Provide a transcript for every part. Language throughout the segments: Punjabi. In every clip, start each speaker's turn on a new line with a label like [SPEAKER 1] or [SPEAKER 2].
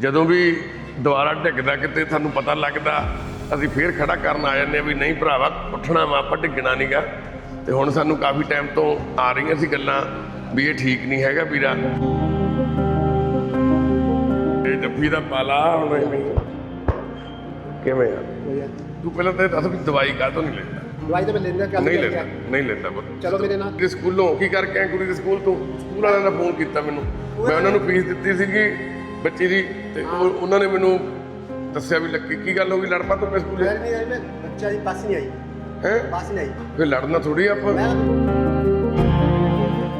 [SPEAKER 1] ਜਦੋਂ ਵੀ ਦੁਬਾਰਾ ਡਿੱਗਦਾ ਕਿਤੇ ਤੁਹਾਨੂੰ ਪਤਾ ਲੱਗਦਾ ਅਸੀਂ ਫੇਰ ਖੜਾ ਕਰਨ ਆ ਜਾਂਦੇ ਵੀ ਨਹੀਂ ਭਰਾਵਾ ਉੱਠਣਾ ਵਾ ਆਪਾਂ ਡਿੱਗਣਾ ਨਹੀਂਗਾ ਤੇ ਹੁਣ ਸਾਨੂੰ ਕਾਫੀ ਟਾਈਮ ਤੋਂ ਆ ਰਹੀਆਂ ਸੀ ਗੱਲਾਂ ਵੀ ਇਹ ਠੀਕ ਨਹੀਂ ਹੈਗਾ ਵੀਰਾ। ਇਹ ਜੱਫੀ ਦਾ ਪਾਲਾ ਹੁਣ। ਕਿਵੇਂ ਆ? ਤੂੰ ਪਹਿਲਾਂ ਤਾਂ ਦੱਸ ਵੀ ਦਵਾਈ ਕਾਹਤੋਂ ਨਹੀਂ ਲੈਂਦਾ?
[SPEAKER 2] ਦਵਾਈ ਤਾਂ ਮੈਂ ਲੈਂਦਾ ਕੱਲ
[SPEAKER 1] ਨਹੀਂ ਲੈਂਦਾ ਨਹੀਂ ਲੈਂਦਾ ਪੁੱਤ।
[SPEAKER 2] ਚਲੋ ਮੇਰੇ ਨਾਲ।
[SPEAKER 1] ਤੇ ਸਕੂਲੋਂ ਕੀ ਕਰਕੇ ਆਇਆ ਕੁੜੀ ਦੇ ਸਕੂਲ ਤੋਂ? ਸਕੂਲ ਵਾਲਿਆਂ ਨੇ ਫੋਨ ਕੀਤਾ ਮੈਨੂੰ। ਮੈਂ ਉਹਨਾਂ ਨੂੰ ਫੀਸ ਦਿੱਤੀ ਸੀਗੀ। ਬੱਚੀ ਦੀ ਤੇ ਉਹ- ਉਹਨਾਂ ਨੇ ਮੈਨੂੰ ਦੱਸਿਆ ਵੀ ਲੱਕੀ ਕੀ ਗੱਲ ਹੋ ਗਈ? ਲੜ ਪਾ ਤੋਂ ਸਕੂਲੇ?
[SPEAKER 2] ਨਹੀਂ ਆਈ ਮੈਂ ਬੱਚਾ ਦੀ ਬੱਸ ਨਹੀਂ ਆਈ।
[SPEAKER 1] ਹੈ?
[SPEAKER 2] ਬੱਸ ਨਹੀਂ ਆਈ।
[SPEAKER 1] ਫਿਰ ਲੜਨਾ ਥੋੜੀ ਆਪਾਂ।
[SPEAKER 2] ਮੈਂ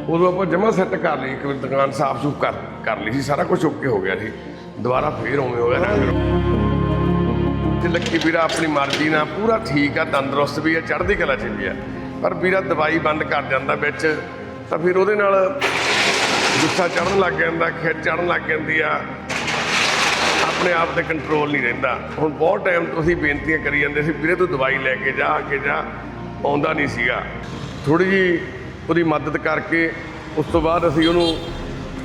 [SPEAKER 1] ਉਦੋਂ ਆਪਾਂ ਜਮਾ ਸੈੱਟ ਕਰ ਲਈ ਇੱਕ ਦੁਕਾਨ ਸਾਫ਼ ਸੁਫ ਕਰ ਕਰ ਲਈ ਸੀ ਸਾਰਾ ਕੁਝ ਓਕੇ ਹੋ ਗਿਆ ਸੀ। ਦੁਬਾਰਾ ਫੇਰ ਉਵੇਂ ਹੋ ਗਿਆ ਨਾ ਤੇ ਲੱਕੀ ਵੀਰਾ ਆਪਣੀ ਮਰਜ਼ੀ ਨਾਲ ਪੂਰਾ ਠੀਕ ਆ ਤੰਦਰੁਸਤ ਵੀ ਆ ਚੜ੍ਹਦੀ ਕਲਾ ਚ ਵੀ ਆ। ਪਰ ਵੀਰਾ ਦਵਾਈ ਬੰਦ ਕਰ ਜਾਂਦਾ ਵਿੱਚ ਤਾਂ ਫਿਰ ਉਹਦੇ ਨਾਲ ਗੁੱਸਾ ਚੜਨ ਲੱਗ ਜਾਂਦਾ ਖਿੱਚ ਚੜਨ ਲੱਗ ਜਾਂਦੀ ਆ। ਆਪਣੇ ਆਪ ਤੇ ਕੰਟਰੋਲ ਨਹੀਂ ਰਹਿੰਦਾ। ਹੁਣ ਬਹੁਤ ਟਾਈਮ ਤੋਂ ਅਸੀਂ ਬੇਨਤੀਆਂ ਕਰੀ ਜਾਂਦੇ ਸੀ, ਵੀਰੇ ਤੂੰ ਦਵਾਈ ਲੈ ਕੇ ਜਾ, ਆ ਕੇ ਜਾ। ਆਉਂਦਾ ਨਹੀਂ ਸੀਗਾ। ਥੋੜੀ ਜੀ ਉਹਦੀ ਮਦਦ ਕਰਕੇ ਉਸ ਤੋਂ ਬਾਅਦ ਅਸੀਂ ਉਹਨੂੰ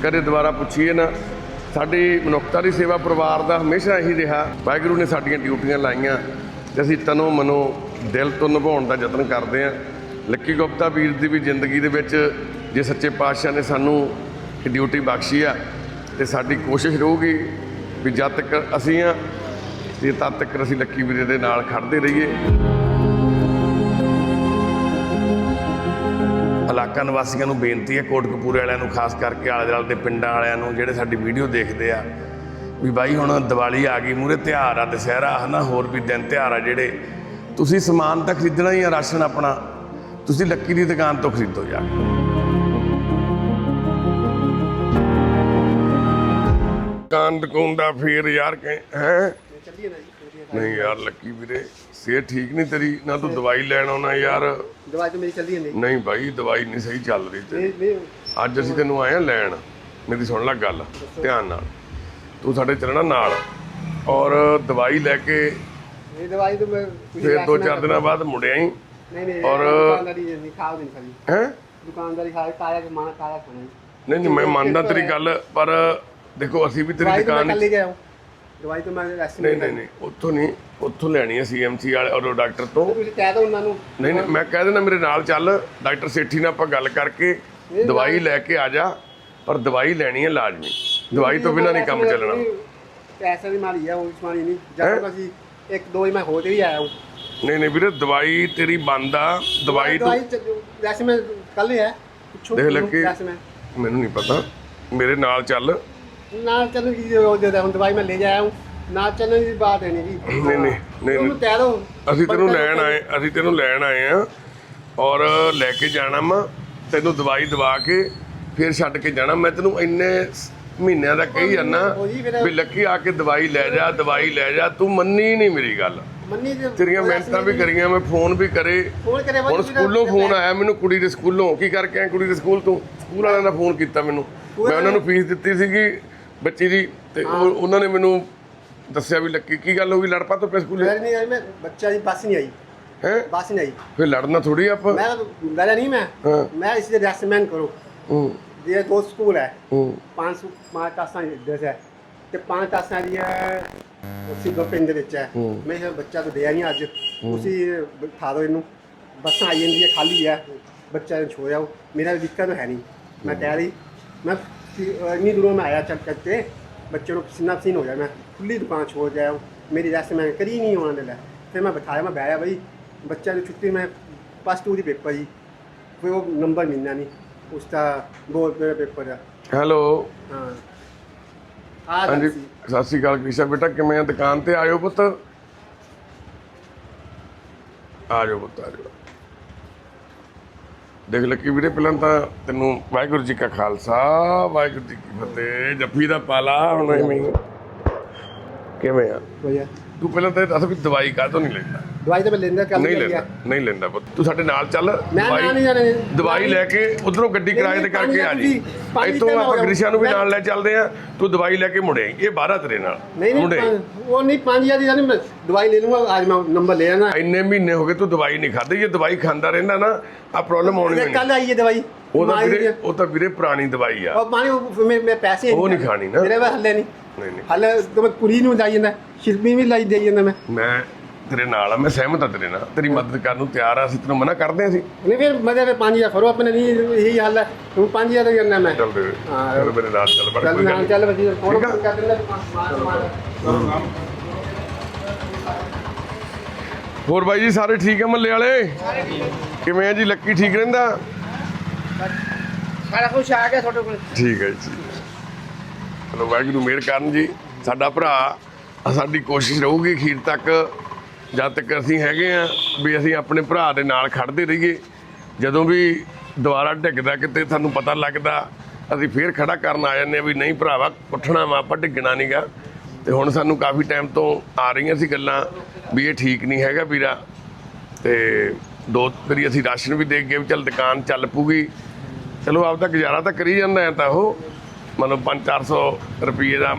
[SPEAKER 1] ਕਦੇ ਦੁਬਾਰਾ ਪੁੱਛੀਏ ਨਾ। ਸਾਡੀ ਮਨੁੱਖਤਾ ਦੀ ਸੇਵਾ ਪਰਿਵਾਰ ਦਾ ਹਮੇਸ਼ਾ ਇਹੀ ਰਿਹਾ। ਵਾਹਿਗੁਰੂ ਨੇ ਸਾਡੀਆਂ ਡਿਊਟੀਆਂ ਲਾਈਆਂ ਤੇ ਅਸੀਂ ਤਨੋ ਮਨੋ ਦਿਲ ਤੋਂ ਨਿਭਾਉਣ ਦਾ ਯਤਨ ਕਰਦੇ ਹਾਂ। ਲੱਕੀ ਗੁਪਤਾ ਵੀਰ ਦੀ ਵੀ ਜ਼ਿੰਦਗੀ ਦੇ ਵਿੱਚ ਜੇ ਸੱਚੇ ਪਾਤਸ਼ਾਹ ਨੇ ਸਾਨੂੰ ਡਿਊਟੀ ਬਖਸ਼ੀ ਆ ਤੇ ਸਾਡੀ ਕੋਸ਼ਿਸ਼ ਰਹੂਗੀ ਵੀ ਜਦ ਤੱਕ ਅਸੀਂ ਆ ਤੇ ਤਦ ਤੱਕ ਅਸੀਂ ਲੱਕੀ ਵੀਰੇ ਦੇ ਨਾਲ ਖੜਦੇ ਰਹੀਏ। ਇਲਾਕਾ ਨਿਵਾਸੀਆਂ ਨੂੰ ਬੇਨਤੀ ਹੈ ਕੋਟਕਪੂਰੇ ਵਾਲਿਆਂ ਨੂੰ, ਖਾਸ ਕਰਕੇ ਆਲੇ ਦੁਆਲੇ ਦੇ ਪਿੰਡਾਂ ਵਾਲਿਆਂ ਨੂੰ, ਜਿਹੜੇ ਸਾਡੀ ਵੀਡੀਓ ਦੇਖਦੇ ਆ, ਵੀ ਬਾਈ ਹੁਣ ਦੀਵਾਲੀ ਆ ਗਈ ਮੂਰੇ ਤਿਉਹਾਰ ਆ, ਦੁਸਹਿਰਾ, ਹਨਾ, ਹੋਰ ਵੀ ਦਿਨ ਤਿਉਹਾਰ ਆ ਜਿਹੜੇ, ਤੁਸੀਂ ਸਮਾਨ ਤਾਂ ਖਰੀਦਣਾ ਹੀ ਆ, ਰਾਸ਼ਨ ਆਪਣਾ, ਤੁਸੀਂ ਲੱਕੀ ਦੀ ਦੁਕਾਨ ਤੋਂ ਖਰੀਦੋ ਜਾ ਕੇ। ਦੁਕਾਨ ਦੁਕਾਨ ਦਾ ਫੇਰ ਯਾਰ ਕਹੇ ਹੈ। ਨਹੀਂ ਯਾਰ ਲੱਕੀ ਵੀਰੇ ਸਿਹਤ ਠੀਕ ਨਹੀਂ ਤੇਰੀ? ਨਾ ਤੂੰ ਦਵਾਈ ਲੈਣ ਆਉਣਾ ਯਾਰ।
[SPEAKER 2] ਦਵਾਈ ਤਾਂ ਮੇਰੀ ਚੱਲਦੀ ਨਹੀਂ
[SPEAKER 1] ਨਹੀਂ ਭਾਈ ਦਵਾਈ ਨਹੀਂ ਸਹੀ ਚੱਲ ਰਹੀ ਤੇ।
[SPEAKER 2] ਨਹੀਂ ਨਹੀਂ।
[SPEAKER 1] ਅੱਜ ਅਸੀਂ ਤੈਨੂੰ ਆਏ ਆ ਲੈਣ। ਮੇਰੀ ਸੁਣ ਲੈ ਗੱਲ ਧਿਆਨ ਨਾਲ। ਤੂੰ ਸਾਡੇ ਚੱਲਣਾ ਨਾਲ। ਔਰ ਦਵਾਈ ਲੈ ਕੇ
[SPEAKER 2] ਇਹ ਦਵਾਈ ਤਾਂ ਮੈਂ
[SPEAKER 1] ਫਿਰ ਦੋ ਚਾਰ ਦਿਨਾਂ ਬਾਅਦ ਮੁੜਿਆ ਹੀ
[SPEAKER 2] ਨਹੀਂ ਨਹੀਂ
[SPEAKER 1] ਔਰ-
[SPEAKER 2] ਦੁਕਾਨਦਾਰੀ ਨਹੀਂ ਖਾਓ ਨਹੀਂ ਖਾਲੀ
[SPEAKER 1] ਹੈ?
[SPEAKER 2] ਦੁਕਾਨਦਾਰੀ ਖਾ ਕਾਇਆ ਕੇ ਮਾਣਾ ਕਾਇਆ ਖਾਣਾ। ਜੀ।
[SPEAKER 1] ਨਹੀਂ ਨਹੀਂ ਮੈਂ ਮੰਨਦਾ ਤੇਰੀ ਗੱਲ ਪਰ ਦੇਖੋ ਅਸੀਂ ਵੀ ਤੇਰੀ
[SPEAKER 2] ਦਵਾਈ ਤਾਂ ਮੈਂ ਕੱਲ ਹਾਂ। ਦਵਾਈ ਤਾਂ ਮੈਂ ਰੈਸਟ
[SPEAKER 1] ਨਹੀਂ ਨਹੀਂ ਨਹੀਂ ਉੱਥੋਂ ਨਹੀਂ ਉੱਥੋਂ ਲੈਣੀ ਹੈ ਸੀਐਮਸੀ ਵਾਲੇ ਔਰ ਡਾਕਟਰ ਤੋਂ।
[SPEAKER 2] ਤੁਸੀਂ ਕਹਿ ਦੋ ਉਹਨਾਂ ਨੂੰ।
[SPEAKER 1] ਨਹੀਂ ਨਹੀਂ ਮੈਂ ਕਹਿ ਦੇਣਾ ਮੇਰੇ ਨਾਲ ਚੱਲ ਡਾਕਟਰ ਸੇਠੀ ਨਾਲ ਆਪਾਂ ਗੱਲ ਕਰਕੇ ਦਵਾਈ ਲੈ ਕੇ ਆ ਜਾ ਪਰ ਦਵਾਈ ਲੈਣੀ ਹੈ ਲਾਜ਼ਮੀ। ਦਵਾਈ ਤੋਂ ਬਿਨਾਂ ਨਹੀਂ ਕੰਮ ਚੱਲਣਾ।
[SPEAKER 2] ਪੈਸੇ ਦੀ ਮਾਰੀ ਆ ਉਹ ਸਮਾਨੀ ਨਹੀਂ। ਜਦ ਤੱਕ ਅਸੀਂ ਇੱਕ ਦੋ ਹੀ ਮੈਂ ਹੋ ਤੇ ਵੀ ਆਇਆ ਹੂੰ।
[SPEAKER 1] ਨਹੀਂ ਨਹੀਂ ਵੀਰੇ ਦਵਾਈ ਤੇਰੀ ਬੰਦ ਆ। ਦਵਾਈ ਤੋਂ
[SPEAKER 2] ਦਵਾਈ ਵੈਸੇ ਮੈਂ ਕੱਲ ਹੀ ਹੈ ਪੁੱਛੋ
[SPEAKER 1] ਦੇਖ ਲੈ ਕਿ-
[SPEAKER 2] ਵੈਸੇ ਮੈਂ।
[SPEAKER 1] ਮੈਨੂੰ ਨਹੀਂ ਪਤਾ। ਮੇਰੇ ਨਾਲ ਚੱਲ
[SPEAKER 2] ਨਾ ਚੱਲੋ ਕੀ ਉਹ ਦੇ ਹੁਣ ਦਵਾਈ ਮੈਂ ਲੈ ਜਾਇਆ ਹੂੰ ਨਾ ਚੱਲਣ ਦੀ ਬਾਤ ਹੈ ਨਹੀਂ ਜੀ।
[SPEAKER 1] ਨਹੀਂ ਨਹੀਂ ਨਹੀਂ
[SPEAKER 2] ਉਹਨੂੰ ਕਹਿ ਦੋ।
[SPEAKER 1] ਅਸੀਂ ਤੈਨੂੰ ਲੈਣ ਆਏ ਅਸੀਂ ਤੈਨੂੰ ਲੈਣ ਆਏ ਆ ਔਰ ਲੈ ਕੇ ਜਾਣਾ ਵਾ ਤੈਨੂੰ ਦਵਾਈ ਦਵਾ ਕੇ ਫਿਰ ਛੱਡ ਕੇ ਜਾਣਾ। ਮੈਂ ਤੈਨੂੰ ਇੰਨੇ ਮਹੀਨਿਆਂ ਦਾ ਕਹੀ ਜਾਂਦਾ ਵੀ ਲੱਕੀ ਆ ਕੇ ਦਵਾਈ ਲੈ ਜਾ ਦਵਾਈ ਲੈ ਜਾ ਤੂੰ ਮੰਨੀ ਨਹੀਂ ਮੇਰੀ ਗੱਲ।
[SPEAKER 2] ਮੰਨੀ
[SPEAKER 1] ਤੇਰੀਆਂ ਮਿਹਨਤਾਂ ਵੀ ਕਰੀਆਂ ਮੈਂ ਫੋਨ ਵੀ ਕਰੇ। ਹੁਣ ਸਕੂਲੋਂ ਫੋਨ ਆਇਆ ਮੈਨੂੰ ਕੁੜੀ ਦੇ ਸਕੂਲੋਂ। ਕੀ ਕਰਕੇ ਆਇਆ ਕੁੜੀ ਦੇ ਸਕੂਲ ਤੋਂ? ਸਕੂਲ ਵਾਲਿਆਂ ਦਾ ਫੋਨ ਕੀਤਾ ਮੈਨੂੰ। ਮੈਂ ਉਹਨਾਂ ਨੂੰ ਫੀਸ ਦਿੱਤੀ ਸੀਗੀ। ਬੱਚੀ ਦੀ ਤੇ ਉਹ- ਉਹਨਾਂ ਨੇ ਮੈਨੂੰ ਦੱਸਿਆ ਵੀ ਲੱਕੀ ਕੀ ਗੱਲ ਹੋ ਗਈ ਲੜ ਪਾ ਤੋਂ ਪੇ ਸਕੂਲੇ
[SPEAKER 2] ਮੈਂ ਨਹੀਂ ਆਈ ਮੈਂ ਬੱਚਾ ਦੀ ਬੱਸ ਨਹੀਂ ਆਈ
[SPEAKER 1] ਹੈ
[SPEAKER 2] ਬੱਸ ਨਹੀਂ ਆਈ
[SPEAKER 1] ਫਿਰ ਲੜਨਾ ਥੋੜੀ ਆਪਾਂ
[SPEAKER 2] ਮੈਂ ਲੜਿਆ ਨਹੀਂ ਮੈਂ
[SPEAKER 1] ਹਾਂ।
[SPEAKER 2] ਮੈਂ ਇਸ ਦੇ ਰੈਸਟਮੈਂਟ ਕਰੋ
[SPEAKER 1] ਹੂੰ
[SPEAKER 2] ये दो स्कूल है
[SPEAKER 1] ਹੂੰ
[SPEAKER 2] पांच सौ पांच क्लासा इधर है ਤੇ ਪੰਜ ਕਲਾਸਾਂ ਦੀ ਹੈ ਉਸੇ ਦੋ ਪਿੰਡ ਦੇ ਵਿੱਚ ਹੈ ਮੈਂ ਕਿਹਾ ਬੱਚਾ ਤਾਂ ਦਿਆ ਨਹੀਂ ਅੱਜ ਉਸੇ ਬਿਠਾ ਦਿਓ ਇਹਨੂੰ ਬੱਸਾਂ ਆਈ ਜਾਂਦੀ ਹੈ ਖਾਲੀ ਹੈ ਬੱਚਾ ਨੂੰ ਛੋੜਿਆ ਮੇਰਾ ਦਿੱਕਤ ਹੈ ਨਹੀਂ ਮੈਂ ਕਹਿ ਰਹੀ ਮੈਂ फिर ਇੰਨੀ ਦੂਰੋਂ ਮੈਂ ਆਇਆ ਚੱਲ करके ਬੱਚੇ ਨੂੰ ਪਸੀਨਾ ਪਸੀਨ ਹੋ ਗਿਆ ਮੈਂ ਖੁੱਲੀ ਦੁਕਾਨ ਛੋੜ ਜਾਇਆ ਮੇਰੀ ਰੈਸਟ ਮੈਂ ਕਰੀ ਨਹੀਂ ਉਹਨਾਂ ਨੇ ਲੈ ਫਿਰ ਮੈਂ ਬਿਠਾਇਆ ਮੈਂ ਬਹਿਆ ਬਈ ਬੱਚਾ ਦੀ ਛੁੱਟੀ ਮੈਂ ਪਲੱਸ 2 ਦੀ ਪੇਪਰ ਜੀ ਫਿਰ ਉਹ ਨੰਬਰ ਮਿਲਣਾ ਨਹੀਂ ਉਸਦਾ ਬੋਰਡ ਦਾ ਪੇਪਰ ਆ
[SPEAKER 1] ਹੈਲੋ
[SPEAKER 2] ਹਾਂ ਆ
[SPEAKER 1] ਹਾਂਜੀ
[SPEAKER 2] ਸੀ
[SPEAKER 1] ਸਤਿ ਸ਼੍ਰੀ ਅਕਾਲ ਕ੍ਰਿਸ਼ਾ ਬੇਟਾ ਕਿਵੇਂ ਆ ਦੁਕਾਨ ਤੇ ਆਇਓ ਪੁੱਤ ਆ ਜਾਓ ਪੁੱਤ ਆ ਜਾਓ ਦੇਖ ਲੱਕੀ ਵੀਰੇ ਪਹਿਲਾਂ ਤਾਂ ਤੈਨੂੰ ਵਾਹਿਗੁਰੂ ਜੀ ਕਾ ਖਾਲਸਾ ਵਾਹਿਗੁਰੂ ਜੀ ਕੀ ਫਤਿਹ ਜੱਫੀ ਦਾ ਪਾਲਾ ਹੁਣ ਐਵੇਂ ਹੀ। ਕਿਵੇਂ ਆ?
[SPEAKER 2] ਵਧੀਆ।
[SPEAKER 1] ਤੂੰ ਪਹਿਲਾਂ ਤਾਂ ਇਹ ਦੱਸ ਵੀ ਦਵਾਈ ਕਾਹਤੋਂ ਨਹੀਂ ਲੈਂਦਾ?
[SPEAKER 2] ਦਵਾਈ ਤਾਂ ਮੈਂ ਲੈਂਦਾ ਕੱਲ
[SPEAKER 1] ਨਹੀਂ ਲੈਂਦਾ ਨਹੀਂ ਲੈਂਦਾ ਪੁੱਤ। ਤੂੰ ਸਾਡੇ ਨਾਲ ਚੱਲ
[SPEAKER 2] ਮੈਂ ਨਾ ਨਹੀਂ ਜਾਣੇ
[SPEAKER 1] ਦਵਾਈ ਲੈ ਕੇ ਉਧਰੋਂ ਗੱਡੀ ਕਿਰਾਏ ਤੇ ਕਰਕੇ ਆ ਜੀ। ਇੱਥੋਂ ਆਪਾਂ ਗ੍ਰਿਸ਼ਾ ਨੂੰ ਵੀ ਨਾਲ ਲੈ ਚੱਲਦੇ ਆ ਤੂੰ ਦਵਾਈ ਲੈ ਕੇ ਮੁੜੇ ਇਹ ਬਾਹਰ ਤੇਰੇ ਨਾਲ।
[SPEAKER 2] ਨਹੀਂ
[SPEAKER 1] ਮੁੰਡੇ
[SPEAKER 2] ਨਹੀਂ ਪੰਜ- ਉਹ ਨਹੀਂ 5000 ਦੀ ਜਾਨੀ ਦਵਾਈ ਲੈ ਲੂੰਗਾ ਅੱਜ ਮੈਂ ਨੰਬਰ ਲੈ ਆਣਾ
[SPEAKER 1] ਇੰਨੇ ਮਹੀਨੇ ਹੋ ਗਏ ਤੂੰ ਦਵਾਈ ਨਹੀਂ ਖਾਧੀ। ਜੇ ਦਵਾਈ ਖਾਂਦਾ ਰਹਿੰਦਾ ਨਾ ਆ ਪ੍ਰੋਬਲਮ ਆਉਣੀ ਨਹੀਂ।
[SPEAKER 2] ਕੱਲ ਆਈ ਹੈ ਦਵਾਈ
[SPEAKER 1] ਉਹ ਤਾਂ ਵੀਰੇ ਉਹ ਤਾਂ ਵੀਰੇ ਪੁਰਾਣੀ ਦਵਾਈ ਆ।
[SPEAKER 2] ਉਹ ਪਾਣੀ ਮੈਂ ਪੈਸੇ
[SPEAKER 1] ਉਹ ਨਹੀਂ ਖਾਣੀ ਨਾ।
[SPEAKER 2] ਮੇਰੇ ਵਾ ਹੱਲੇ ਨਹੀਂ।
[SPEAKER 1] ਨਹੀਂ
[SPEAKER 2] ਹਾਲੇ ਤੇ ਮੈਂ ਕੁੜੀ ਨੂੰ ਜਾਈ ਜਾਂਦਾ ਸ਼ਿਲਪੀ ਵੀ ਲਾਈ ਦੇਈ ਜਾਂਦਾ ਮੈਂ।
[SPEAKER 1] ਮੈਂ ਤੇਰੇ ਨਾਲ ਆ ਮੈਂ ਸਹਿਮਤ ਆ ਤੇਰੇ ਨਾਲ। ਤੇਰੀ ਮਦਦ ਕਰਨ ਨੂੰ ਤਿਆਰ ਆ ਅਸੀਂ ਤੈਨੂੰ ਮਨਾ ਕਰਦੇ ਆ ਅਸੀਂ।
[SPEAKER 2] ਨਹੀਂ ਫਿਰ ਮਜ਼ੇ ਫਿਰ 5000 ਫਰੋ ਆਪਣੇ ਨਹੀਂ ਇਹੀ ਹਾਲ ਹੈ ਹੁਣ 5000 ਦਾ ਕਰਨਾ ਮੈਂ।
[SPEAKER 1] ਚੱਲ ਤੇਰੇ
[SPEAKER 2] ਹਾਂ।
[SPEAKER 1] ਚੱਲ ਮੇਰੇ ਨਾਲ ਚੱਲ ਬੜਾ
[SPEAKER 2] ਚੱਲ
[SPEAKER 1] ਕੋਈ ਗੱਲ
[SPEAKER 2] ਚੱਲ ਵਜੀ ਫੋਨ। ਕਰ ਦਿੰਦਾ ਮਾਰ ਮਾਰ
[SPEAKER 1] ਹੋਰ ਬਾਈ ਜੀ ਸਾਰੇ ਠੀਕ ਆ ਮੱਲੇ ਵਾਲੇ? ਕਿਵੇਂ ਆ ਜੀ ਲੱਕੀ ਠੀਕ ਰਹਿੰਦਾ?
[SPEAKER 2] ਸਾਰਾ ਕੁਝ ਆ ਗਿਆ ਤੁਹਾਡੇ ਕੋਲ।
[SPEAKER 1] ਠੀਕ ਹੈ ਜੀ। ਚਲੋ ਵਾਹਿਗੁਰੂ ਮਿਹਰ ਕਰਨ ਜੀ। ਸਾਡਾ ਭਰਾ ਸਾਡੀ ਕੋਸ਼ਿਸ਼ ਰਹੂਗੀ ਅਖੀਰ ਤੱਕ। ਜਦ ਤੱਕ ਅਸੀਂ ਹੈਗੇ ਆ ਵੀ ਅਸੀਂ ਆਪਣੇ ਭਰਾ ਦੇ ਨਾਲ ਖੜਦੇ ਰਹੀਏ, ਜਦੋਂ ਵੀ ਦੁਬਾਰਾ ਡਿੱਗਦਾ ਕਿਤੇ ਸਾਨੂੰ ਪਤਾ ਲੱਗਦਾ, ਅਸੀਂ ਫੇਰ ਖੜਾ ਕਰਨ ਆ ਜਾਂਦੇ ਆ ਵੀ ਨਹੀਂ ਭਰਾਵਾ, ਉੱਠਣਾ ਵਾ, ਆਪਾਂ ਡਿੱਗਣਾ ਨਹੀਂਗਾ ਤੇ ਹੁਣ ਸਾਨੂੰ ਕਾਫੀ ਟਾਈਮ ਤੋਂ ਆ ਰਹੀਆਂ ਸੀ ਗੱਲਾਂ ਵੀ ਇਹ ਠੀਕ ਨਹੀਂ ਹੈਗਾ ਵੀਰਾ। ਤੇ ਦੋ ਵਾਰੀ ਅਸੀਂ ਰਾਸ਼ਨ ਵੀ ਦੇ ਗਏ ਵੀ ਚੱਲ ਦੁਕਾਨ ਚੱਲ ਪੂਗੀ। ਚਲੋ ਆਪ ਆਪਦਾ ਗੁਜ਼ਾਰਾ ਤਾਂ ਕਰੀ ਜਾਂਦਾ ਹੈ ਤਾਂ ਉਹ, ਮਤਲਬ 5-400 ਰੁਪਏ ਦਾ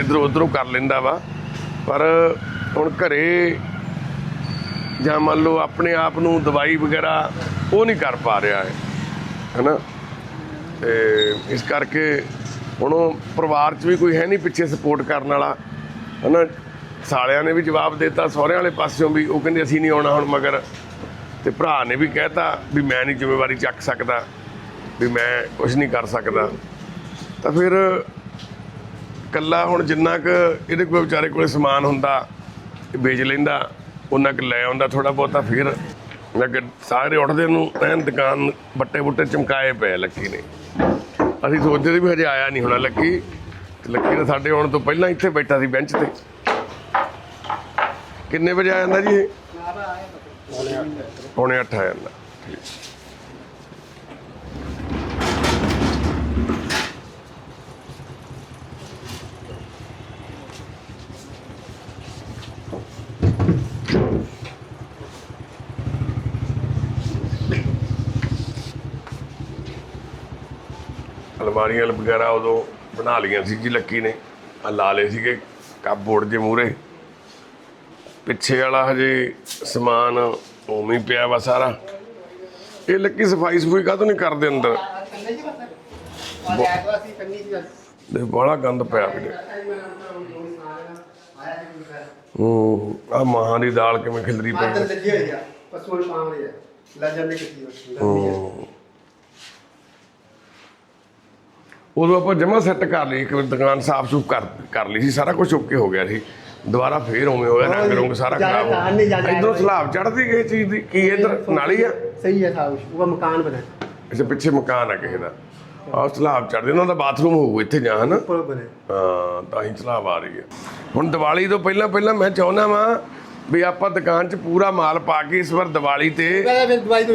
[SPEAKER 1] ਇਧਰੋਂ ਉਧਰੋਂ ਕਰ ਲੈਂਦਾ ਵਾ। ਪਰ ਹੁਣ ਘਰੇ ਜਾਂ ਮੰਨ ਲਓ ਆਪਣੇ ਆਪ ਨੂੰ ਦਵਾਈ ਵਗੈਰਾ ਉਹ ਨਹੀਂ ਕਰ ਪਾ ਰਿਹਾ ਹੈ, ਹੈਨਾ? ਤੇ ਇਸ ਕਰਕੇ ਹੁਣ ਉਹ ਪਰਿਵਾਰ 'ਚ ਵੀ ਕੋਈ ਹੈ ਨਹੀਂ ਪਿੱਛੇ ਸਪੋਰਟ ਕਰਨ ਵਾਲਾ, ਹੈਨਾ? ਸਾਲਿਆਂ ਨੇ ਵੀ ਜਵਾਬ ਦਿੱਤਾ, ਸਹੁਰਿਆਂ ਵਾਲੇ ਪਾਸਿਓਂ ਵੀ, ਉਹ ਕਹਿੰਦੇ ਅਸੀਂ ਨਹੀਂ ਆਉਣਾ ਹੁਣ ਮਗਰ। ਤੇ ਭਰਾ ਨੇ ਵੀ ਕਹਿਤਾ ਵੀ ਮੈਂ ਨਹੀਂ ਜ਼ਿੰਮੇਵਾਰੀ ਚੱਕ ਸਕਦਾ, ਵੀ ਮੈਂ ਕੁਝ ਨਹੀਂ ਕਰ ਸਕਦਾ। ਤਾਂ ਫਿਰ ਕੱਲਾ ਹੁਣ ਜਿੰਨਾ ਕੁ ਇਹਦੇ ਕੋਲ ਵਿਚਾਰੇ ਕੋਲੇ ਸਮਾਨ ਹੁੰਦਾ ਵੇਚ ਲੈਂਦਾ ਉਹਨਾਂ ਕੁ ਲੈ ਆਉਂਦਾ ਥੋੜਾ ਬਹੁਤਾ, ਫਿਰ ਲੱਗੇ ਸਾਰੇ ਉੱਠਦੇ ਨੂੰ ਐਨ ਦੁਕਾਨ ਬੱਟੇ ਬੁੱਟੇ ਚਮਕਾਏ ਪਏ ਲੱਕੀ ਨੇ। ਅਸੀਂ ਸੋਚਦੇ ਸੀ ਵੀ ਹਜੇ ਆਇਆ ਨਹੀਂ ਹੋਣਾ ਲੱਕੀ, ਤੇ ਲੱਕੀ ਨੇ ਸਾਡੇ ਆਉਣ ਤੋਂ ਪਹਿਲਾਂ ਇੱਥੇ ਬੈਠਾ ਸੀ ਬੈਂਚ ਤੇ। ਕਿੰਨੇ ਵਜੇ ਆ ਜਾਂਦਾ ਜੀ ਇਹ? ਪੌਣੇ 8 ਆ ਜਾਂਦਾ। ਅਲਮਾਰੀਆਂ ਵਗੈਰਾ ਉਦੋਂ ਬਣਾ ਲਈਆਂ ਸੀ ਜੀ ਲੱਕੀ ਨੇ। ਆ ਲਾ ਲਏ ਸੀਗੇ ਕੱਪਬੋਰਡ ਜੇ ਮੂਰੇ ਪਿੱਛੇ ਵਾਲਾ ਹਜੇ ਸਮਾਨ ਉਵੇਂ ਹੀ ਪਿਆ ਵਾ ਸਾਰਾ। ਇਹ ਲੱਕੀ ਸਫ਼ਾਈ ਸਫੂਈ ਕਾਹਤੋਂ ਨਹੀਂ ਕਰਦੇ ਅੰਦਰ? ਦੇ ਬੜਾ ਗੰਦ ਪਿਆ ਵੀਰੇ ਹੂੰ ਆ ਮਾਹਾਂ ਦੀ ਦਾਲ ਕਿਵੇਂ ਖਿਲਰੀ ਪਈ
[SPEAKER 2] ਆਦਤ ਲੱਗੀ ਹੋਈ ਆ ਪਸ਼ੂ ਨੂੰ ਪਾਉਂ ਰਹੀ ਹੈ ਲੈ ਜਾਂਦੇ ਕਿੱਥੇ ਗਰਮੀ ਹੈ
[SPEAKER 1] ਹੂੰ। ਉਦੋਂ ਆਪਾਂ ਜਮਾ ਸੈੱਟ ਕਰ ਲਈ ਇੱਕ ਵਾਰ ਦੁਕਾਨ ਸਾਫ਼ ਸੁਫ ਕਰ ਕਰ ਲਈ ਸੀ ਸਾਰਾ ਕੁਝ ਓਕੇ ਹੋ ਗਿਆ ਸੀ। ਦੁਬਾਰਾ ਫੇਰ ਉਵੇਂ ਹੋ ਗਿਆ ਰੰਗ ਰੰਗ ਸਾਰਾ ਖਰਾਬ
[SPEAKER 2] ਜ਼ਿਆਦਾ
[SPEAKER 1] ਹੋ ਇਧਰੋਂ
[SPEAKER 2] ਆਇਆ
[SPEAKER 1] ਸਲਾਬ ਚੜਦੀ ਕਿਸੇ ਚੀਜ਼ ਦੀ ਕੀ ਇਧਰ? ਨਾਲੀ ਆ?
[SPEAKER 2] ਸਹੀ ਹੈ ਸਾਬ ਉਹ ਮਕਾਨ ਬਣਾ।
[SPEAKER 1] ਅੱਛਾ ਪਿੱਛੇ ਮਕਾਨ ਆ ਕਿਸੇ ਦਾ। ਆਹ ਸਲਾਬ ਚੜਦੇ ਉਹਨਾਂ ਦਾ ਬਾਥਰੂਮ ਹੋਊ ਇੱਥੇ ਜਾਂ ਹਨਾ? ਹਾਂ ਤਾਂ ਹੀ ਸਲਾਬ ਆ ਰਹੀ ਹੈ। ਹੁਣ ਦੀਵਾਲੀ ਤੋਂ ਪਹਿਲਾਂ ਪਹਿਲਾਂ ਮੈਂ ਚਾਹੁੰਦਾ ਵਾਂ ਵੀ ਆਪਾਂ ਦੁਕਾਨ 'ਚ ਪੂਰਾ ਮਾਲ ਪਾ ਕੇ ਇਸ ਵਾਰ ਦੀਵਾਲੀ ਤੇ
[SPEAKER 2] ਫਿਰ ਦਵਾਈ ਤੋਂ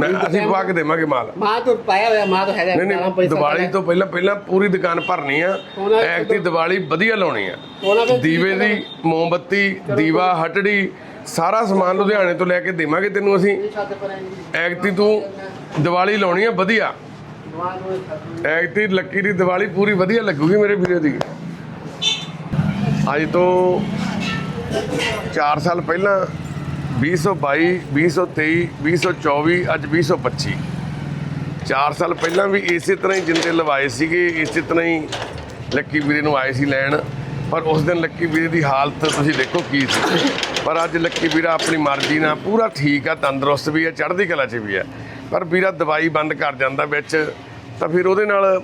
[SPEAKER 2] ਮਾਂ
[SPEAKER 1] ਅਸੀਂ ਪਾ ਕੇ ਦੇਵਾਂਗੇ ਮਾਲ।
[SPEAKER 2] ਮਾਂ ਤੋਂ ਪਾਇਆ ਹੋਇਆ ਮਾਂ ਤੋਂ ਹੈਗਾ
[SPEAKER 1] ਨਹੀਂ ਨਹੀਂ ਦੀਵਾਲੀ ਤੋਂ ਪਹਿਲਾਂ ਪਹਿਲਾਂ ਪੂਰੀ ਦੁਕਾਨ ਭਰਨੀ ਆ। ਐਕਤੀ ਦੀਵਾਲੀ ਵਧੀਆ ਲਾਉਣੀ ਆ। ਦੀਵੇ ਦੀ ਮੋਮਬੱਤੀ ਦੀਵਾ ਹਟੜੀ ਸਾਰਾ ਸਮਾਨ ਲੁਧਿਆਣੇ ਤੋਂ ਲੈ ਕੇ ਦੇਵਾਂਗੇ ਤੈਨੂੰ ਅਸੀਂ। ਐਕਤੀ ਤੂੰ ਦੀਵਾਲੀ ਲਾਉਣੀ ਆ ਵਧੀਆ। ਐਕਤੀ ਲੱਕੀ ਦੀ ਦੀਵਾਲੀ ਪੂਰੀ ਵਧੀਆ ਲੱਗੂਗੀ ਮੇਰੇ ਵੀਰੇ ਦੀ। ਅੱਜ ਤੋਂ 4 ਸਾਲ ਪਹਿਲਾਂ 2022 2023 2024 ਅੱਜ 2025 4 ਸਾਲ ਪਹਿਲਾਂ ਵੀ ਇਸੇ ਤਰ੍ਹਾਂ ਹੀ ਜਿੰਦੇ ਲਵਾਏ ਸੀਗੇ, ਇਸੇ ਤਰ੍ਹਾਂ ਹੀ ਲੱਕੀ ਵੀਰੇ ਨੂੰ ਆਏ ਸੀ ਲੈਣ। ਪਰ ਉਸ ਦਿਨ ਲੱਕੀ ਵੀਰੇ ਦੀ ਹਾਲਤ, ਤੁਸੀਂ ਦੇਖੋ ਕੀ ਸੀ। ਪਰ ਅੱਜ ਲੱਕੀ ਵੀਰਾ ਆਪਣੀ ਮਰਜ਼ੀ ਨਾਲ ਪੂਰਾ ਠੀਕ ਆ, ਤੰਦਰੁਸਤ ਵੀ ਆ, ਚੜ੍ਹਦੀ ਕਲਾ 'ਚ ਵੀ ਆ। ਪਰ ਵੀਰਾ ਦਵਾਈ ਬੰਦ ਕਰ ਜਾਂਦਾ ਵਿੱਚ, ਤਾਂ ਫਿਰ ਉਹਦੇ ਨਾਲ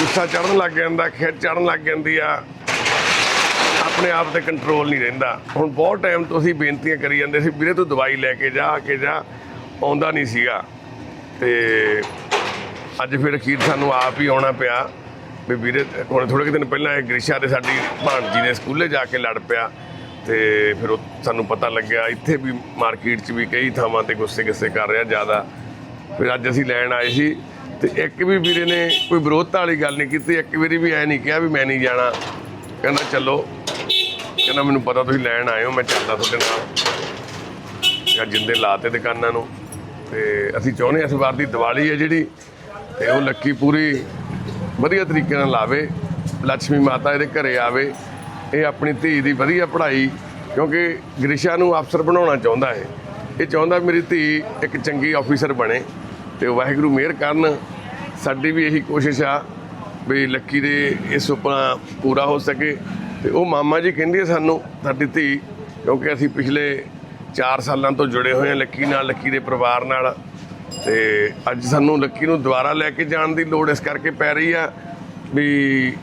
[SPEAKER 1] ਗੁੱਸਾ ਚੜਨ ਲੱਗ ਜਾਂਦਾ ਖਿੱਚ ਚੜਨ ਲੱਗ ਜਾਂਦੀ ਆ। ਆਪਣੇ ਆਪ ਤੇ ਕੰਟਰੋਲ ਨਹੀਂ ਰਹਿੰਦਾ। ਹੁਣ ਬਹੁਤ ਟਾਈਮ ਤੋਂ ਅਸੀਂ ਬੇਨਤੀਆਂ ਕਰੀ ਜਾਂਦੇ ਸੀ, ਵੀਰੇ ਤੂੰ ਦਵਾਈ ਲੈ ਕੇ ਜਾ ਕੇ ਜਾ। ਆਉਂਦਾ ਨਹੀਂ ਸੀਗਾ। ਤੇ ਅੱਜ ਫਿਰ ਅਖੀਰ ਸਾਨੂੰ ਆਪ ਹੀ ਆਉਣਾ ਪਿਆ ਵੀ ਵੀਰੇ, ਹੁਣ ਥੋੜੇ ਕੁ ਦਿਨ ਪਹਿਲਾਂ ਇਹ ਗ੍ਰਿਸ਼ਾ ਦੇ ਸਾਡੀ ਭਾਣਜੀ ਨੇ ਸਕੂਲੇ ਜਾ ਕੇ ਲੜ ਪਿਆ। ਤੇ ਫਿਰ ਉਹ ਸਾਨੂੰ ਪਤਾ ਲੱਗਿਆ, ਇੱਥੇ ਵੀ ਮਾਰਕੀਟ 'ਚ ਵੀ ਕਈ ਥਾਵਾਂ ਤੇ ਗੁੱਸੇ ਗੁੱਸੇ ਕਰ ਰਿਹਾ ਜ਼ਿਆਦਾ। ਫਿਰ ਅੱਜ ਅਸੀਂ ਲੈਣ ਆਏ ਸੀ ਤੇ ਇੱਕ ਵੀ ਵੀਰੇ ਨੇ ਕੋਈ ਵਿਰੋਧਤਾ ਵਾਲੀ ਗੱਲ ਨਹੀਂ ਕੀਤੀ, ਇੱਕ ਵਾਰੀ ਵੀ ਐ ਨਹੀਂ ਕਿਹਾ ਵੀ ਮੈਂ ਨਹੀਂ ਜਾਣਾ। ਕਹਿੰਦਾ, ਚਲੋ ਕਹਿੰਦਾ, ਮੈਨੂੰ ਪਤਾ ਤੁਸੀਂ ਲੈਣ ਆਏ ਹੋ, ਮੈਂ ਚੱਲਦਾ ਤੁਹਾਡੇ ਨਾਲ। ਜਾਂ ਜਿੰਦੇ ਲਾਤੇ ਦੁਕਾਨਾਂ ਨੂੰ। ਤੇ ਅਸੀਂ ਚਾਹੁੰਦੇ ਹਾਂ ਇਸ ਵਾਰ ਦੀ ਦੀਵਾਲੀ ਹੈ ਜਿਹੜੀ, ਤੇ ਉਹ ਲੱਕੀ ਪੂਰੀ ਵਧੀਆ ਤਰੀਕੇ ਨਾਲ ਲਾਵੇ ਲక్ష్ਮੀ ਮਾਤਾ ਇਹਦੇ ਘਰੇ ਆਵੇ। ਇਹ ਆਪਣੀ ਧੀ ਦੀ ਵਧੀਆ ਪੜ੍ਹਾਈ, ਕਿਉਂਕਿ ਗ੍ਰਿਸ਼ਾ ਨੂੰ ਅਫਸਰ ਬਣਾਉਣਾ ਚਾਹੁੰਦਾ ਹੈ। ਇਹ ਚਾਹੁੰਦਾ ਮੇਰੀ ਧੀ ਇੱਕ ਚੰਗੀ ਆਫੀਸਰ ਬਣੇ, ਤੇ ਵਾਹਿਗੁਰੂ ਮਿਹਰ ਕਰਨ। ਸਾਡੀ ਵੀ ਇਹੀ ਕੋਸ਼ਿਸ਼ ਆ, ਵੀ ਲੱਕੀ ਦੇ ਇਹ ਸੁਪਨਾ ਪੂਰਾ ਹੋ ਸਕੇ। ਤੇ ਉਹ ਮਾਮਾ ਜੀ ਕਹਿੰਦੀ ਹੈ ਸਾਨੂੰ, ਸਾਡੀ ਧੀ, ਕਿਉਂਕਿ ਅਸੀਂ ਪਿਛਲੇ 4 ਸਾਲਾਂ ਤੋਂ ਜੁੜੇ ਹੋਏ ਹਾਂ ਲੱਕੀ ਨਾਲ, ਲੱਕੀ ਦੇ ਪਰਿਵਾਰ ਨਾਲ, ਤੇ ਅੱਜ ਸਾਨੂੰ ਲੱਕੀ ਨੂੰ ਦੁਬਾਰਾ ਲੈ ਕੇ ਜਾਣ ਦੀ ਲੋੜ ਇਸ ਕਰਕੇ ਪੈ ਰਹੀ ਆ ਵੀ